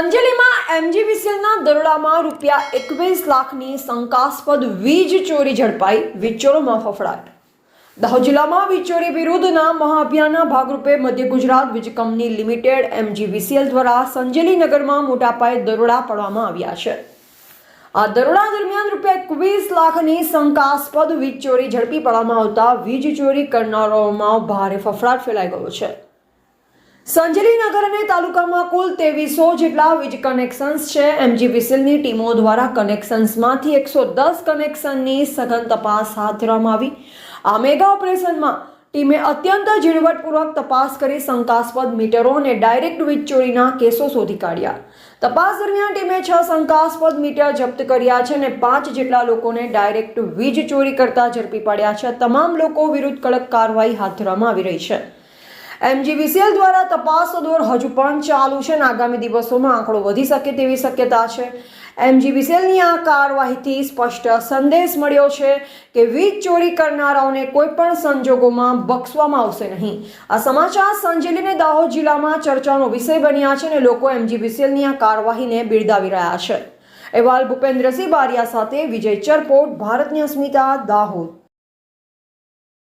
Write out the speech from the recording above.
અંજલિમાં એમજીવીસીએલના દરોડામાં રૂપિયા એકવીસ લાખની શંકાસ્પદ વીજ ચોરી ઝડપાઈ વીજચોરોમાં ફફડાટ. દાહોદ જિલ્લામાં વીજચોરી વિરુદ્ધના મહાઅભિયાનના ભાગરૂપે મધ્ય ગુજરાત વીજ કંપની લિમિટેડ એમજીવીસીએલ દ્વારા સંજેલી નગરમાં મોટા પાયે દરોડા પાડવામાં આવ્યા છે. આ દરોડા દરમિયાન રૂપિયા એકવીસ લાખની શંકાસ્પદ વીજ ચોરી ઝડપી પાડવામાં આવતા વીજ ચોરી કરનારાઓમાં ભારે ફફડાટ ફેલાઈ ગયો છે. સંજલી નગર અને તાલુકામાં કુલ ત્રેવીસો જેટલા વીજ કનેક્શન્સ છે. એમજીવીસીએલની ટીમો દ્વારા કનેક્શન્સમાંથી એકસો દસ કનેક્શનની સઘન તપાસ હાથ ધરવામાં આવી. આ મેગા ઓપરેશનમાં ટીમે અત્યંત ઝીણવટપૂર્વક તપાસ કરી શંકાસ્પદ મીટરો અને ડાયરેક્ટ વીજ ચોરીના કેસો શોધી કાઢ્યા. તપાસ દરમિયાન ટીમે છ શંકાસ્પદ મીટર જપ્ત કર્યા છે અને પાંચ જેટલા લોકોને ડાયરેક્ટ વીજ ચોરી કરતા ઝડપી પાડ્યા છે. તમામ લોકો વિરુદ્ધ કડક કાર્યવાહી હાથ ધરવામાં આવી રહી છે. એમજીવીસીએલ દ્વારા તપાસ દોર હજુ પણ ચાલુ છે અને આગામી દિવસોમાં આંકડો વધી શકે તેવી શક્યતા છે. એમજીવીસીએલની આ કાર્યવાહીથી સ્પષ્ટ સંદેશ મળ્યો છે કે વીજ ચોરી કરનારાઓને કોઈ પણ સંજોગોમાં બક્ષવામાં આવશે નહીં. આ સમાચાર સંજેલીને દાહોદ જિલ્લામાં ચર્ચાનો વિષય બન્યા છે અને લોકો એમજીવીસીએલની આ કાર્યવાહીને બિરદાવી રહ્યા છે. અહેવાલ ભૂપેન્દ્રસિંહ બારિયા સાથે વિજય ચરપોટ, ભારતની અસ્મિતા, દાહોદ.